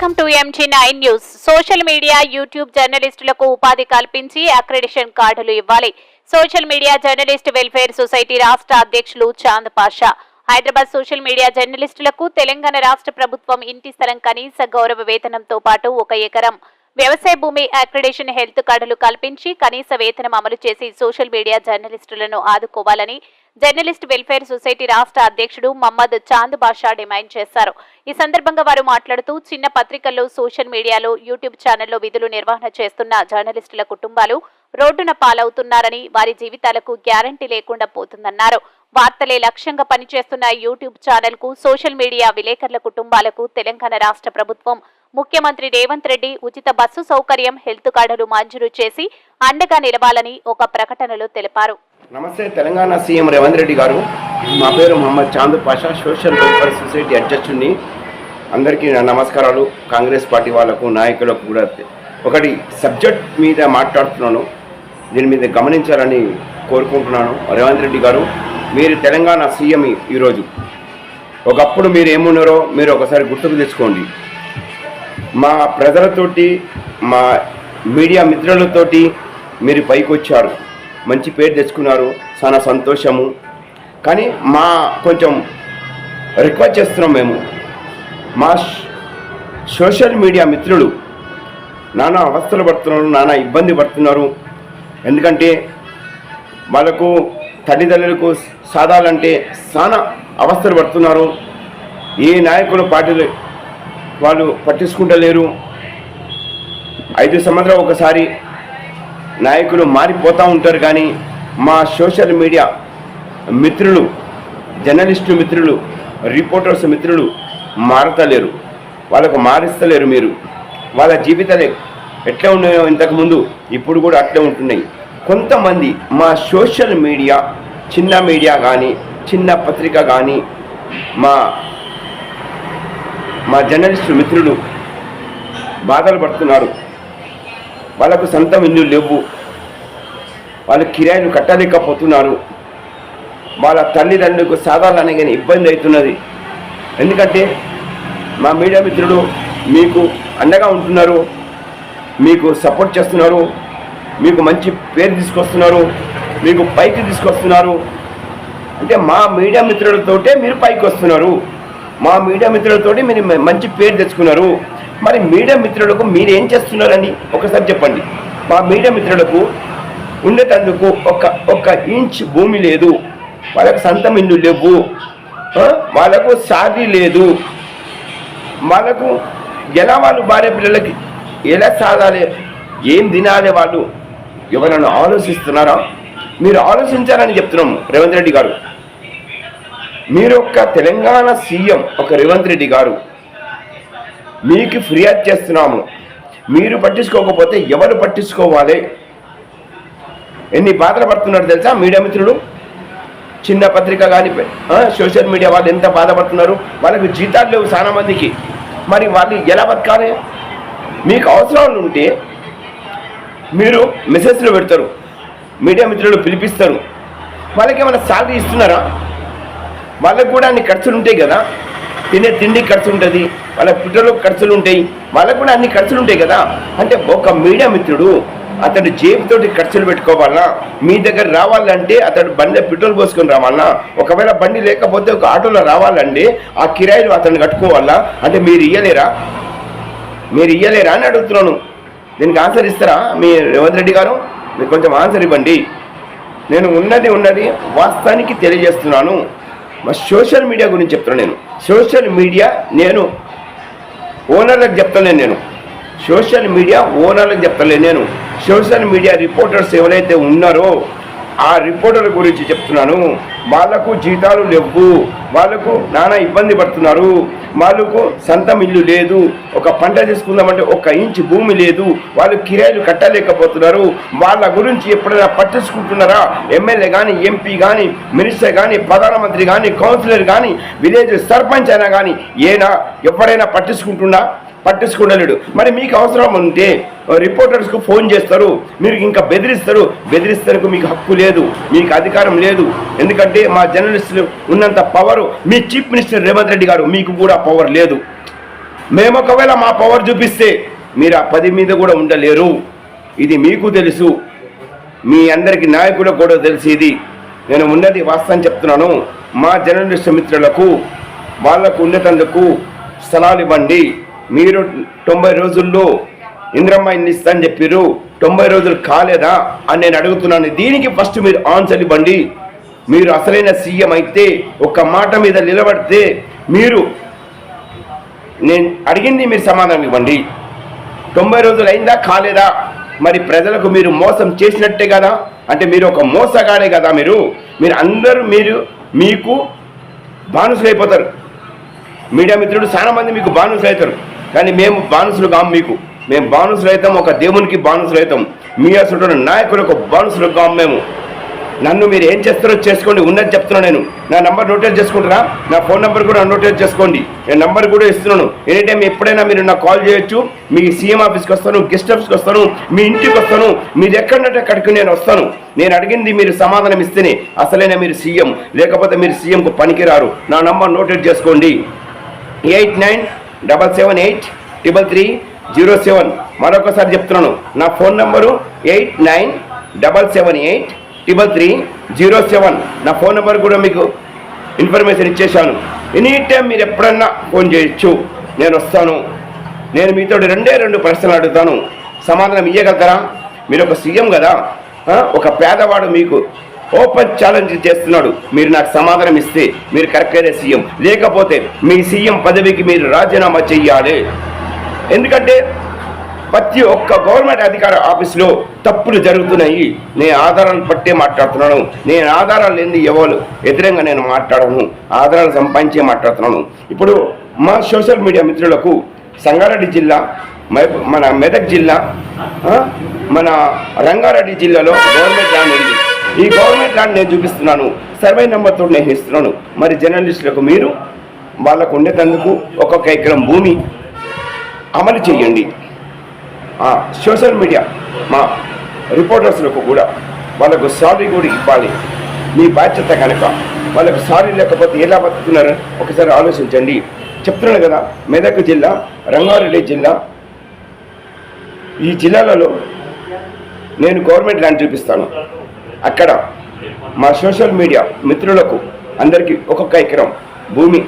Welcome to MG nine news social media YouTube జర్నలిస్టులకు ఉపాధి కల్పించి అక్రెడిషన్ కార్డులు ఇవ్వాలి. Social media journalist welfare society రాష్ట్ర అధ్యక్షులు చాంద్ పాషా. హైదరాబాద్ సోషల్ మీడియా జర్నలిస్టులకు తెలంగాణ రాష్ట్ర ప్రభుత్వం ఇంటి స్థలం కనీస గౌరవ వేతనంతో పాటు ఒక ఎకరం వ్యవసాయ భూమి అక్రిడేషన్ హెల్త్ కార్డులు కల్పించి కనీస వేతనం అమలు చేసి సోషల్ మీడియా జర్నలిస్టులను ఆదుకోవాలని జర్నలిస్ట్ వెల్ఫేర్ సొసైటీ రాష్ట్ర అధ్యక్షుడు మహమ్మద్ చాంద్ బాషా డిమాండ్ చేశారు. ఈ సందర్భంగా వారు మాట్లాడుతూ చిన్న పత్రికల్లో సోషల్ మీడియాలో యూట్యూబ్ ఛానల్లో విధులు నిర్వహణ చేస్తున్న జర్నలిస్టుల కుటుంబాలు రోడ్డున పాలవుతున్నారని వారి జీవితాలకు గ్యారంటీ లేకుండా పోతుందన్నారు. వార్తలే లక్ష్యంగా పనిచేస్తున్న యూట్యూబ్ ఛానల్కు సోషల్ మీడియా విలేకరుల కుటుంబాలకు తెలంగాణ రాష్ట్ర ప్రభుత్వం ముఖ్యమంత్రి రేవంత్ రెడ్డి ఉచిత బస్సు సౌకర్యం హెల్త్ కార్డులు మంజూరు చేసి అండగా నిలవాలని ఒక ప్రకటనలో తెలిపారు. నమస్తే తెలంగాణ సీఎం రేవంత్ రెడ్డి గారు. మా పేరు Mohammed Chand Pasha social welfare society అధ్యక్షుడిని అందరికీ నమస్కారాలు. కాంగ్రెస్ పార్టీ వాళ్ళకు నాయకులకు కూడా ఒకటి సబ్జెక్ట్ మీద మాట్లాడుతున్నాను. దీని మీద గమనించాలని కోరుకుంటున్నాను. రేవంత్ రెడ్డి గారు మీరు తెలంగాణ సీఎం ఈరోజు ఒకప్పుడు మీరు ఏమున్నారో మీరు ఒకసారి గుర్తుకు తెచ్చుకోండి. మా ప్రజలతోటి మా మీడియా మిత్రులతోటి మీరు పైకి వచ్చారు మంచి పేరు తెచ్చుకున్నారు. చాలా సంతోషము. కానీ మా కొంచెం రిక్వెస్ట్ చేస్తున్నాం మేము. మా సోషల్ మీడియా మిత్రులు నానా అవస్థలు పడుతున్నారు నానా ఇబ్బంది పడుతున్నారు. ఎందుకంటే వాళ్ళకు తల్లిదండ్రులకు సాధాలంటే చాలా అవస్థలు పడుతున్నారు. ఏ నాయకులు పార్టీలు వాళ్ళు పట్టించుకుంటలేరు. ఐదు సంవత్సరాలు ఒకసారి నాయకులు మారిపోతూ ఉంటారు కానీ మా సోషల్ మీడియా మిత్రులు జర్నలిస్టు మిత్రులు రిపోర్టర్స్ మిత్రులు మారతలేరు. వాళ్ళకు మారిస్తలేరు మీరు. వాళ్ళ జీవితాలే ఎట్లా ఉన్నాయో ఇంతకుముందు ఇప్పుడు కూడా అట్లే ఉంటున్నాయి. కొంతమంది మా సోషల్ మీడియా చిన్న మీడియా కానీ చిన్న పత్రిక కానీ మా మా జర్నలిస్టు మిత్రులు బాధలు పడుతున్నారు. వాళ్ళకు సొంతం ఇల్లు లేవు. వాళ్ళు కిరాయిలు కట్టలేకపోతున్నారు. వాళ్ళ తల్లిదండ్రులకు సాధారణంగా కానీ ఇబ్బంది అవుతున్నది. ఎందుకంటే మా మీడియా మిత్రులు మీకు అండగా ఉంటున్నారు. మీకు సపోర్ట్ చేస్తున్నారు. మీకు మంచి పేరు తీసుకొస్తున్నారు. మీకు పైకి తీసుకొస్తున్నారు. అంటే మా మీడియా మిత్రులతోటే మీరు పైకి వస్తున్నారు. మా మీడియా మిత్రులతోటి మీరు మంచి పేరు తెచ్చుకున్నారు. మరి మీడియా మిత్రులకు మీరు ఏం చేస్తున్నారని ఒకసారి చెప్పండి. మా మీడియా మిత్రులకు ఉండేటందుకు ఒక ఒక ఇంచ్ భూమి లేదు. వాళ్ళకు సొంతం ఇల్లు లేవు. వాళ్ళకు సాది లేదు. వాళ్ళకు ఎలా వాళ్ళు భార్య పిల్లలకి ఎలా సాగాలి ఏం తినాలి వాళ్ళు ఎవరైనా ఆలోచిస్తున్నారా? మీరు ఆలోచించాలని చెప్తున్నాము రేవంత్ రెడ్డి గారు. మీరు ఒక తెలంగాణ సీఎం ఒక రేవంత్ రెడ్డి గారు. మీకు ఫిర్యాదు చేస్తున్నాము. మీరు పట్టించుకోకపోతే ఎవరు పట్టించుకోవాలి? ఎన్ని బాధలు పడుతున్నారు తెలుసా మీడియా మిత్రులు? చిన్న పత్రిక కానీ సోషల్ మీడియా వాళ్ళు ఎంత బాధపడుతున్నారు? వాళ్ళకి జీతాలు లేవు చాలా మందికి. మరి వాళ్ళు ఎలా బతకాలి? మీకు అవసరాలు ఉంటే మీరు మెసేజ్లు పెడతారు. మీడియా మిత్రులు పిలిపిస్తారు. వాళ్ళకి ఏమైనా శాలరీ ఇస్తున్నారా? వాళ్ళకు కూడా అన్ని ఖర్చులు ఉంటాయి కదా. తినే తిండి ఖర్చు ఉంటుంది వాళ్ళ పిల్లలకు ఖర్చులు ఉంటాయి వాళ్ళకు కూడా అన్ని ఖర్చులు ఉంటాయి కదా. అంటే ఒక మీడియా మిత్రుడు అతడు జేబుతోటి ఖర్చులు పెట్టుకోవాలన్నా మీ దగ్గర రావాలంటే అతడు బండి పెట్రోల్ పోసుకొని రావాలన్నా ఒకవేళ బండి లేకపోతే ఒక ఆటోలో రావాలంటే ఆ కిరాయిలు అతను కట్టుకోవాలా? అంటే మీరు ఇయ్యలేరా? మీరు ఇయ్యలేరా అని అడుగుతున్నాను. దీనికి ఆన్సర్ ఇస్తారా మీ రేవంత్ రెడ్డి గారు? మీరు కొంచెం ఆన్సర్ ఇవ్వండి. నేను ఉన్నది ఉన్నది వాస్తవానికి తెలియజేస్తున్నాను. సోషల్ మీడియా గురించి చెప్తున్నాను నేను. సోషల్ మీడియా నేను ఓనర్లకు చెప్తలేను నేను. సోషల్ మీడియా ఓనర్లకు చెప్తలేను నేను. సోషల్ మీడియా రిపోర్టర్స్ ఎవరైతే ఉన్నారో ఆ రిపోర్టర్ల గురించి చెప్తున్నాను. వాళ్ళకు జీతాలు లేవు. వాళ్ళకు నానా ఇబ్బంది పడుతున్నారు. వాళ్ళకు సొంతం ఇల్లు లేదు. ఒక పంట తీసుకుందామంటే ఒక ఇంచు భూమి లేదు. వాళ్ళు కిరాయిలు కట్టలేకపోతున్నారు. వాళ్ళ గురించి ఎప్పుడైనా పట్టించుకుంటున్నారా? ఎమ్మెల్యే కానీ ఎంపీ కానీ మినిస్టర్ కానీ ప్రధానమంత్రి కానీ కౌన్సిలర్ కానీ విలేజ్ సర్పంచ్ అయినా కానీ ఏనా? ఎవరైనా పట్టించుకుంటున్నా? పట్టించుకోలేడు మరి మీకు అవసరం ఉంటే రిపోర్టర్స్కు ఫోన్ చేస్తారు. మీరు ఇంకా బెదిరిస్తారు. బెదిరిస్తారు మీకు హక్కు లేదు మీకు అధికారం లేదు. ఎందుకంటే మా జర్నలిస్టులు ఉన్నంత పవర్ మీ చీఫ్ మినిస్టర్ రేవంత్ రెడ్డి గారు మీకు కూడా పవర్ లేదు. మేము ఒకవేళ మా పవర్ చూపిస్తే మీరు ఆ పది మీద కూడా ఉండలేరు. ఇది మీకు తెలుసు. మీ అందరికి నాయకులకు కూడా తెలిసి ఇది. నేను ఉన్నది వాస్తవం చెప్తున్నాను. మా జర్నలిస్ట్ మిత్రులకు వాళ్ళకు ఉండేటందుకు స్థలాలు ఇవ్వండి. మీరు తొంభై రోజుల్లో ఇంద్రమ్మ ఇన్ని ఇస్తా అని చెప్పారు తొంభై రోజులు కాలేదా అని నేను అడుగుతున్నాను. దీనికి ఫస్ట్ మీరు ఆన్సర్ ఇవ్వండి. మీరు అసలైన సీఎం అయితే ఒక మాట మీద నిలబడితే మీరు నేను అడిగింది మీరు సమాధానం ఇవ్వండి. తొంభై రోజులు అయిందా కాలేదా? మరి ప్రజలకు మీరు మోసం చేసినట్టే కదా? అంటే మీరు ఒక మోసగాడే కదా మీరు? మీరు అందరూ మీరు మీకు బానిసలు అయిపోతారు మీడియా మిత్రుడు చాలా మంది మీకు బానిసలు అవుతారు కానీ మేము బానిసలు కాం మీకు మేము బానిసలు అవుతాం ఒక దేవునికి బానిసలు అవుతాం మీ అసలు నాయకులకు బానిసలు కాం మేము. నన్ను మీరు ఏం చేస్తారో చేసుకోండి ఉన్నది చెప్తున్నాను నేను. నా నంబర్ నోటేట్ చేసుకుంటారా? నా ఫోన్ నెంబర్ కూడా నోటేట్ చేసుకోండి. నేను నంబర్ కూడా ఇస్తున్నాను. ఎనీ టైం ఎప్పుడైనా మీరు నాకు కాల్ చేయొచ్చు. మీ సీఎం ఆఫీస్కి వస్తాను గెస్ట్ హౌస్కి వస్తాను మీ ఇంటికి వస్తాను. మీరు ఎక్కడంటే అక్కడికి నేను వస్తాను. నేను అడిగింది మీరు సమాధానం ఇస్తేనే అసలైన మీరు సీఎం. లేకపోతే మీరు సీఎంకు పనికిరారు. నా నంబర్ నోటేట్ చేసుకోండి. Eight nine double seven eight triple three zero seven. మరొకసారి చెప్తున్నాను. నా phone number eight nine double seven eight triple three zero seven. నా ఫోన్ నెంబర్ కూడా మీకు ఇన్ఫర్మేషన్ ఇచ్చేశాను. ఎనీ టైం మీరు ఎప్పుడన్నా ఫోన్ చేయొచ్చు. నేను వస్తాను. నేను మీతో రెండే రెండు ప్రశ్నలు అడుగుతాను. సమాధానం ఇవ్వగలుగుతారా మీరు ఒక సీఎం కదా. ఒక పేదవాడు మీకు ఓపెన్ ఛాలెంజ్ చేస్తున్నాడు. మీరు నాకు సమాధానం ఇస్తే మీరు కరెక్ట్ సీఎం. లేకపోతే మీ సీఎం పదవికి మీరు రాజీనామా చెయ్యాలి. ఎందుకంటే ప్రతి ఒక్క గవర్నమెంట్ అధికార ఆఫీసులో తప్పులు జరుగుతున్నాయి. నేను ఆధారాలు పట్టే మాట్లాడుతున్నాను. నేను ఆధారాలు లేని ఎవరు వ్యతిరేకంగా నేను మాట్లాడను. ఆధారాలు సంపాదించే మాట్లాడుతున్నాను. ఇప్పుడు మా సోషల్ మీడియా మిత్రులకు సంగారెడ్డి జిల్లా మన మెదక్ జిల్లా మన రంగారెడ్డి జిల్లాలో గవర్నమెంట్ ల్యాండ్ ఉంది ఈ గవర్నమెంట్ ల్యాండ్ నేను చూపిస్తున్నాను. సర్వే నెంబర్తో నేను ఇస్తున్నాను మరి జర్నలిస్టులకు మీరు వాళ్ళకు ఉండేటందుకు ఒక్కొక్క ఎకరం భూమి అమలు చేయండి. సోషల్ మీడియా మా రిపోర్టర్స్లకు కూడా వాళ్ళకు సారీ కూడా ఇవ్వాలి. మీ బాధ్యత కనుక వాళ్ళకు సారీ లేకపోతే ఎలా బతుకుతున్నారు? ఒకసారి ఆలోచించండి. చెప్తున్నాను కదా మెదక్ జిల్లా రంగారెడ్డి జిల్లా. ఈ జిల్లాలలో నేను గవర్నమెంట్ ల్యాండ్ చూపిస్తాను. అక్కడ మా సోషల్ మీడియా మిత్రులకు అందరికీ ఒక్కొక్క ఎకరం భూమి